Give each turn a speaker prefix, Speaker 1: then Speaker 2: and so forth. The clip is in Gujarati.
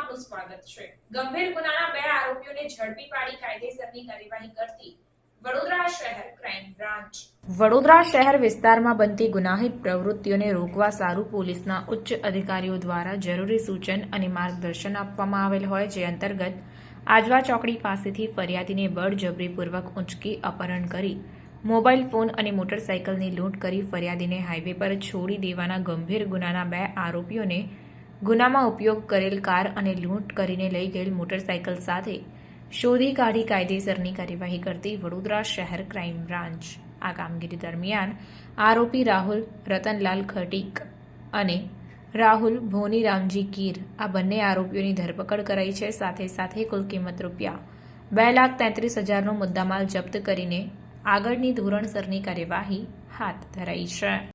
Speaker 1: આપનું સ્વાગત છે. ગંભીર ગુનાના બે આરોપીઓને ઝડપી પાડી કાયદેસરની કાર્યવાહી કરતી વડોદરા શહેર
Speaker 2: વિસ્તારમાં બનતી ગુનાહિત પ્રવૃત્તિઓને રોકવા સારું પોલીસના ઉચ્ચ અધિકારીઓ દ્વારા જરૂરી સૂચન અને માર્ગદર્શન આપવામાં આવેલ હોય જે અંતર્ગત આજવા ચોકડી પાસેથી ફરિયાદીને બળજબરીપૂર્વક ઉંચકી અપહરણ કરી, મોબાઈલ ફોન અને મોટરસાઇકલની લૂંટ કરી ફરિયાદીને હાઈવે પર છોડી દેવાના ગંભીર ગુનાના બે આરોપીઓને ગુનામાં ઉપયોગ કરેલ કાર અને લૂંટ કરીને લઈ ગયેલ મોટરસાયકલ સાથે શોધી કાઢી કાયદેસરની કાર્યવાહી કરતી વડોદરા શહેર ક્રાઇમ બ્રાન્ચ. આ કામગીરી દરમિયાન આરોપી રાહુલ રતનલાલ ખટીક અને રાહુલ ભોનીરામજી કીર આ બંને આરોપીઓની ધરપકડ કરાઈ છે. સાથે સાથે કુલ કિંમત રૂપિયા બે લાખ તેત્રીસ હજારનો મુદ્દામાલ જપ્ત કરીને આગળની ધોરણસરની કાર્યવાહી હાથ ધરાઈ છે.